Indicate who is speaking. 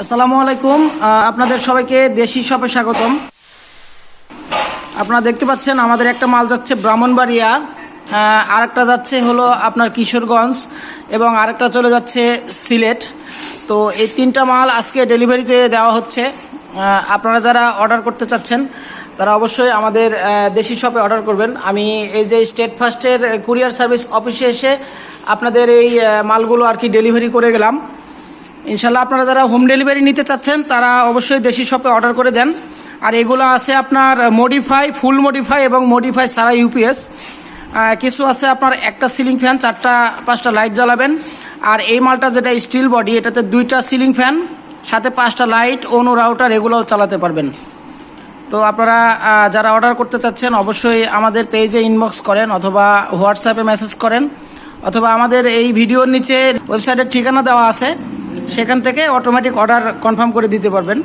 Speaker 1: আসসালামু আলাইকুম। আপনাদের সবাইকে দেশি শপে স্বাগতম। আপনারা দেখতে পাচ্ছেন, আমাদের একটা মাল যাচ্ছে ব্রাহ্মণবাড়িয়া। আরেকটা যাচ্ছে হলো আপনার কিশোরগঞ্জ এবং আরেকটা চলে যাচ্ছে সিলেট। তো এই তিনটা মাল আজকে ডেলিভারিতে দেওয়া হচ্ছে। আপনারা যারা অর্ডার করতে চাচ্ছেন, তারা অবশ্যই আমাদের দেশি শপে অর্ডার করবেন। আমি এই যে স্টেট ফার্স্টের কুরিয়ার সার্ভিস অফিসে এসে আপনাদের এই মালগুলো আর কি ডেলিভারি করে গেলাম। ইনশাল্লাহ আপনারা যারা হোম ডেলিভারি নিতে চাচ্ছেন, তারা অবশ্যই দেশি শপে অর্ডার করে দেন। আর এগুলো আছে আপনার মডিফাই ফুল মডিফাই এবং মডিফাই সারা ইউপিএস কিছু আছে আপনার একটা সিলিং ফ্যান চারটা, পাঁচটা লাইট জ্বালাবেন। আর এই মালটা যেটা স্টিল বডি এটাতে দুইটা সিলিং ফ্যান সাথে পাঁচটা লাইট অনু রাউটার এগুলোও চালাতে পারবেন। তো আপনারা যারা অর্ডার করতে চাচ্ছেন, অবশ্যই আমাদের পেজে ইনবক্স করেন অথবা হোয়াটসঅ্যাপে মেসেজ করেন। অথবা আমাদের এই ভিডিওর নিচে ওয়েবসাইটের ঠিকানা দেওয়া আছে। সেখান থেকে অটোমেটিক অর্ডার কনফার্ম করে দিতে পারবেন।